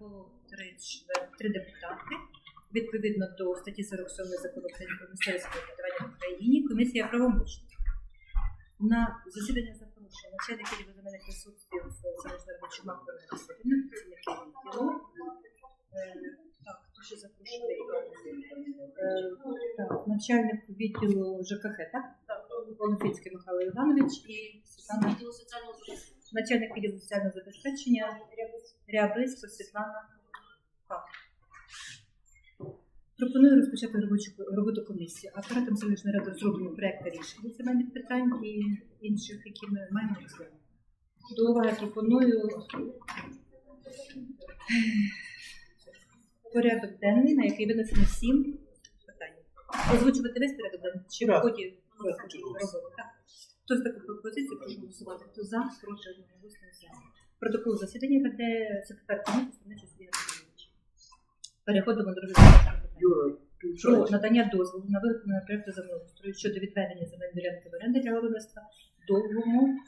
було три, три депутати. Відповідно до статті 47 закону України про місцеве самоврядування в Україні, комісія правомочна. На засідання запрошую начальник відділу земельних ресурсів працівники відділу. Е, Так, хто ще запрошений? Е, Так, начальник відділу ЖКХ, так? Олефінський Михайло Іванович і Світлана начальник відділу соціального забезпечення Рябисько Світлана Павлівна. Пропоную розпочати робочу роботу комісії. Апаратом селищної ради розроблено проекти рішення земельних питань і інших, які ми маємо розглянути. До уваги пропоную порядок денний, на який винесено сім питань. Озвучувати весь порядок денний чи в ході роботи? Хто за таку пропозицію, прошу голосувати. Хто за, прошу за. Протокол засідання веде секретар комісії Станича Сергій Анатолійович. Переходимо до розгляду. Юра, Про надання дозволу на виготовлення проєкту землеустрою щодо відведення земельної ділянки в оренди для виробництва довгому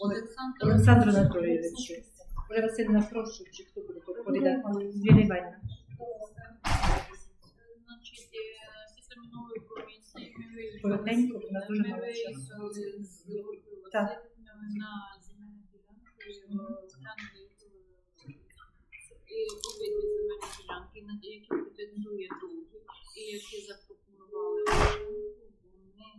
Олександр Олександру Анатолійовичу. Оля Васильівна, прошу, чи хто буде доповідати? Юлія Іванівна. Значить, е, після минулої комісії ми Коротенько, бо у нас дуже мало виїхали з Так. На земельну ділянку, е, оглянули, е, і обидві земельні ділянки, які претендує довгі, і які запропонували. Вони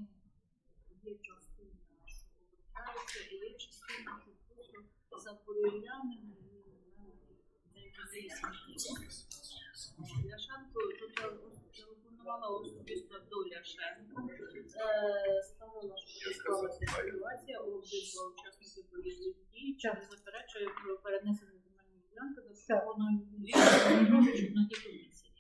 є частина, що обертаються, і є частина, що просто запорожнями Ляшенко тут телефонувала особисто доля Ляшенко, е, що склалася ситуація, обидва учасники бойових дій, чи не заперечує про перенесення земельної ділянки до Шановної Петровича на ті комісії.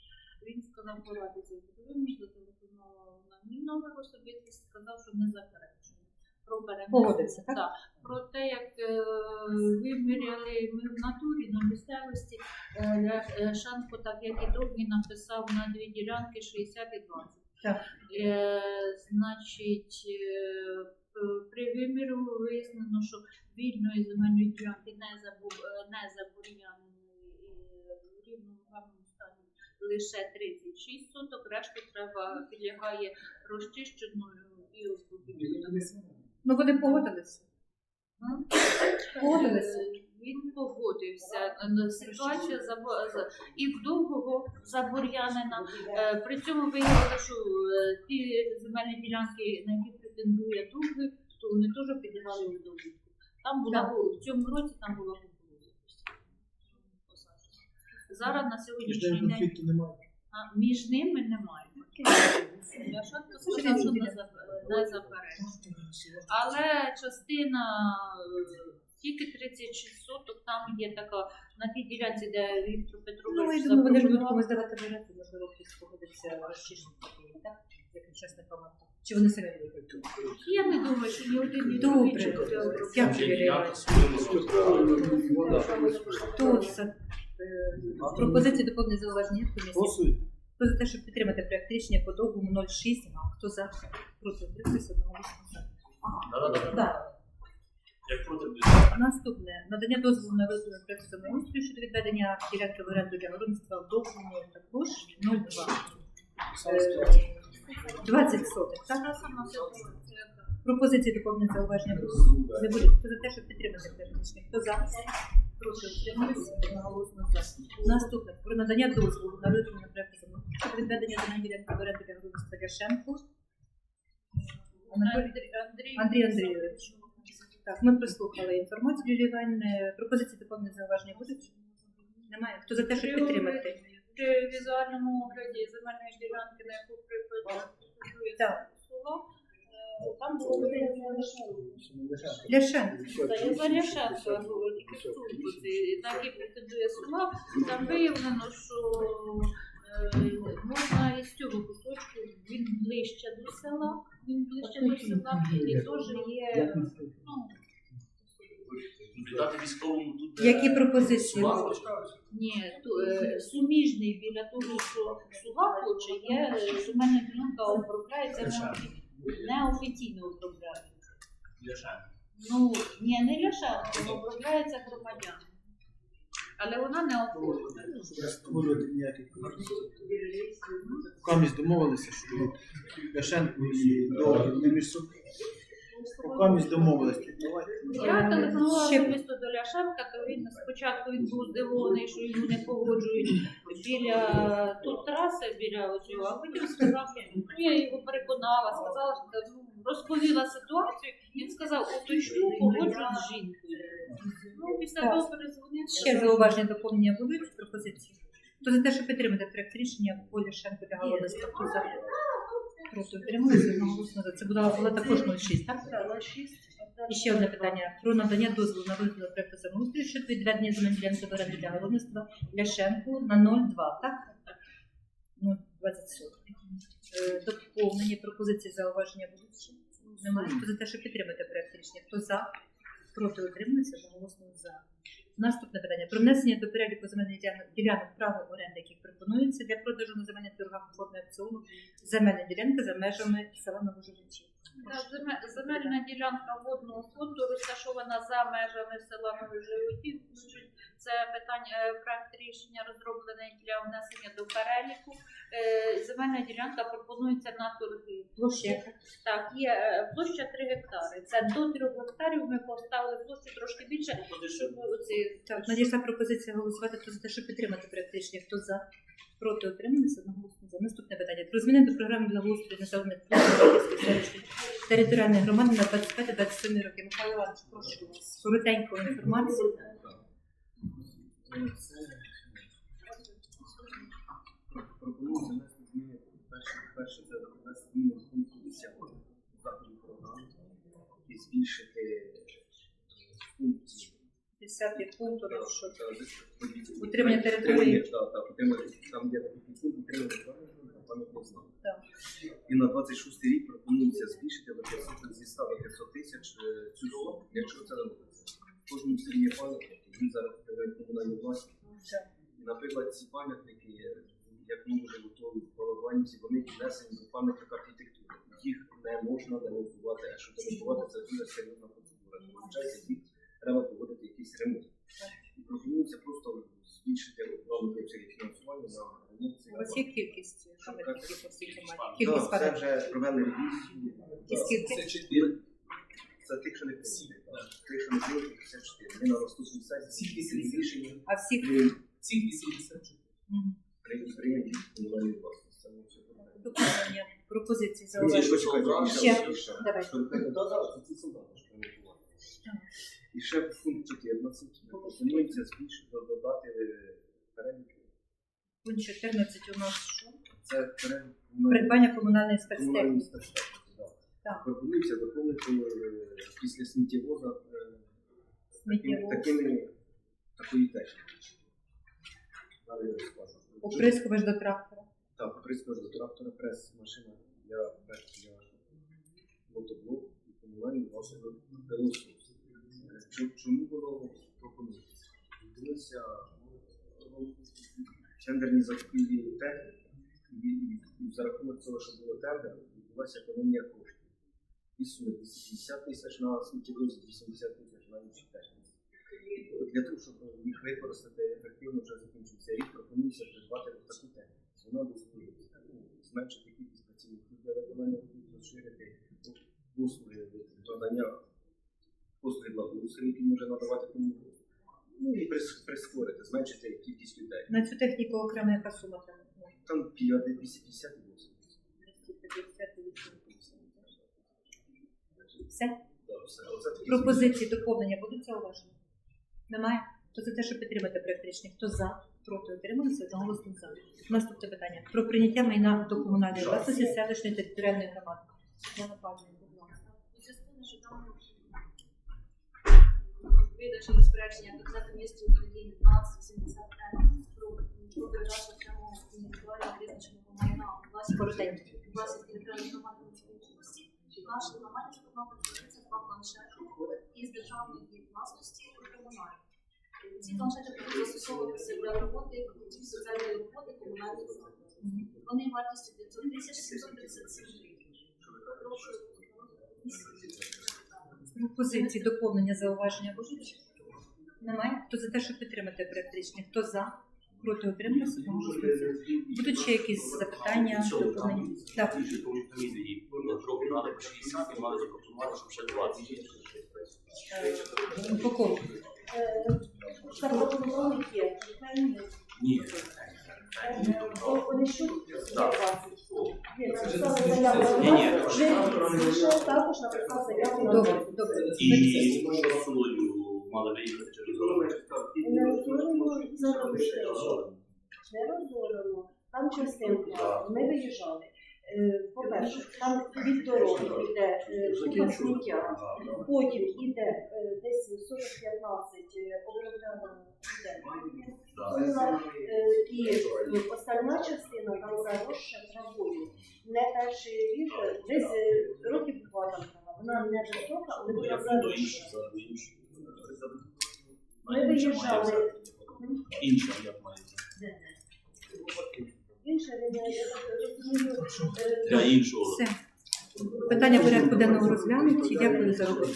Він сказав порадитися з Петровим, зателефонував на мій номер особистий, сказав, що не заперечує. Погодився, так? Так. Про те, як е, виміряли ми в натурі на місцевості, е, Ля- так як і довгий, написав на дві ділянки 60 і 20. Так. Е, значить, е, при виміру вияснено, що вільної земельної ділянки не, забу, е, не забур'яненої е, в рівному гарному стані лише 36 соток, решту треба підлягає розчищеною і освободітельною. Ну вони погодилися. Погодилися. Він погодився. Е, Ситуація забо- і в довгого забур'янена. Е, При цьому виявили, що е, ті земельні ділянки, на які претендує довгий, то вони теж підлягали у довідку. Там була в цьому році там була кукурудза. Зараз на сьогоднішній день конфлікту немає. а, між ними немає. Що не. Але частина е, тільки 36 соток, там є така на тій ділянці, де Віктор Ну, Петрович я думаю, вони ж будуть комусь давати варіанти, можливо, хтось погодиться розчищити такі, так? Як чесна палата. Чи вони самі будуть? Я не думаю, що ні один, ні другий чи. Дякую, е, пропозиції доповнення зауваження комісії? Хто за те, щоб підтримати проект рішення по довгому 06, хто за проти утримався. Да-да-да. Так. Як проти буде? Наступне надання дозволу на визнання проекту землеустрою щодо відведення ділянки в оренду для городництва в довгому також 02. Е, 20 сотих. Так? Пропозиції доповнення зауваження не буде. Хто за те, щоб підтримати проект рішення? Хто за? Проти утрималися одноголосно за. Наступне про надання дозволу на визнання проекту відведення земельної ділянки в оренду для. Андрій Андрій Андрій Андрійович. Так, ми прислухали інформацію Юлії Іванівни. Пропозиції доповнення зауваження будуть? Немає. Хто за те, щоб підтримати? При візуальному огляді земельної ділянки, на яку припитує Так. Е, там було Ляшенко. Я за Ляшенко говорю. Так і претендує сума. Там виявлено, що е, можна із цього кусочку, він ближче до села, він ближче до села, і теж є, ну, військовому тут. Які пропозиції? Ні, е, суміжний біля того, що суга хоче, є е, земельна ділянка обробляється неофі- неофіційно обробляється. Ляшенко. Ну, ні, не Ляшенко, обробляється громадян. але вона не оформлена. Комісь створювати ніяких конфліктів. Домовилися, що Ляшенко і Довгий не між собою. Покамість домовилися. Давайте. Я телефонувала Ще- особисто до Ляшенка, то він спочатку він був здивований, що йому не погоджують біля тут траси, біля цього, а потім сказав, ну я його переконала, сказала, що ну, розповіла ситуацію. Він сказав, уточню, погоджують з жінкою. Ну, після Так. того перезвонив. Ще зауваження доповнення будуть пропозиції. Хто за те, що підтримати проект рішення по Ляшенко для Галина Стату за одноголосно. за. Це була, була також 06, так? І ще одне питання про надання дозволу на вигляд проекту землеустрою щодо відведення земель ділянки в оренду для городництва Ляшенку на 0,2, так? Ну, 20 соток. Е, Доповнені пропозиції зауваження будуть ще? Немає. Хто за те, що підтримати проект рішення? Хто за? Проти утримується, одноголосно за. Наступне питання про внесення до переліку земельних ділянок- права оренди, яких пропонується для продажу на земельних торгах у формі аукціону земельна ділянка за межами села Новоживичі. Та Земельна ділянка водного фонду розташована за межами села Новоживотів. Це питання е, проект рішення розроблений для внесення до переліку. Е, Земельна ділянка пропонується на торги. Площадка. Так, є е, площа 3 гектари. Це до 3 гектарів. Ми поставили площу трошки більше, щоб оці Так, надійшла пропозиція голосувати хто за те, щоб підтримати проект рішення. Хто за? Проти утрималися одноголосно за. Наступне питання. Про зміни до програми благоустрою населених пунктів територіальної громади на 25-27 роки. Михайло Іванович, прошу вас. Коротеньку інформацію. Пропоную занести зміни. Перше, перше це внести зміни в пункту 10 заходів програми і збільшити функції. 10 пункт, що Утримання території. Та, та, утримання, там є такий пункт утримання території пам'ятних знаків. І на 26 рік пропонується збільшити на 500, зі 100 до 500 тисяч е, цю суму, якщо це робиться. В кожному селі є пам'ятник, він зараз комунальну власність. Наприклад, ці пам'ятники, як ми вже готові в Полованівці, вони віднесені до пам'яток архітектури. Їх не можна демонтувати, а щоб демонтувати це дуже серйозна процедура. Виходить, їх треба проводити якийсь ремонт. І пропонується просто збільшити обсяги фінансування на ремонт У вас є кількість пам'ятників по всій? Так, це вже провели ревізію. І скільки? Це чотири. Це тих, що не так. Тих, що не прийняли, 54. Ми на наступній сесії ці рішення А всіх 80. Мгм. Прийняли комунальні власності. Це ми все доповнення пропозиції зауваження. Давай. Це солдати, що ми. І ще в пункт 14 пропонується збільшити додати е, перелік. Пункт 14 у нас що? Це перелік Придбання комунальної комунальної спецтехніки. Так. Пропонується доповнити е, після сміттєвоза е, Сміттєвоз. такими, такої техніки. Далі я розкажу. Оприскувач до трактора. Так, прискор до трактора, прес, машина для прес, для мотоблок і комунальні засоби пилосос. Чому- Чому воно пропонується? Дивилися тендерні закупівлі техніки, і, за рахунок цього, що було тендер, відбулася економія коштів. І суми 250 тисяч на сміттєвозі, 80 тисяч на інші техніці. Для того, щоб їх використати ефективно вже закінчився рік, пропонується придбати таку техніку. Вона дозволить ну, зменшити кількість працівників для виконання робіт, розширити послуги надання послуги благоустрою, які може надавати комусь. Ну і прискорити, зменшити кількість людей. На цю техніку окрема яка сума там? Там 50 250 і 80. 250 і 80. Все? Да, все. Пропозиції доповнення будуть зауважені? Немає? Хто за те, щоб підтримати проект рішення? Хто за? Проти утрималися? Одноголосно за. Наступне питання. Про прийняття майна до комунальної власності селищної територіальної громади. Світлана Павлівна, будь ласка. У зв'язку розпорядження Кабінету міністрів України 1285 про про передачу окремого індивідуально визначеного майна у власність власність територіальної громади Луцької області. Наша громаді пропонує подивитися два планшети із державної власності комунальної. Ці планшети будуть застосовуватися для роботи фахівців соціальної роботи комунальних закладів. Вони вартістю 500 тисяч 737 гривень. Прошу. Пропозиції доповнення зауваження будуть? Немає? Хто за те, щоб підтримати рішення? Хто за? Проти утримався? Проголосується. Будуть ще якісь запитання, доповнення? Так. комітеті трохи надо по 60 і мали запропонувати, щоб ще 20. Е, є. Ні. Вони що? Ні. Ні. Також написав заяву на Добре, добре. І солою мали виїхати через дорогу. Не розорено, це робити. Не розорено. Там частинка. Ми виїжджали. Там від дороги йде е, купа сміття, потім іде е, десь 40-15 обробляна йде. Е, І остальна частина там заросша травою. Не перший рік, десь років два там трава. Вона не висока, але Ну, вона заросша. до інших. Ми виїжджали. Інша, як має. Для іншого. Все. Питання порядку денного розглянуті. Дякую за роботу.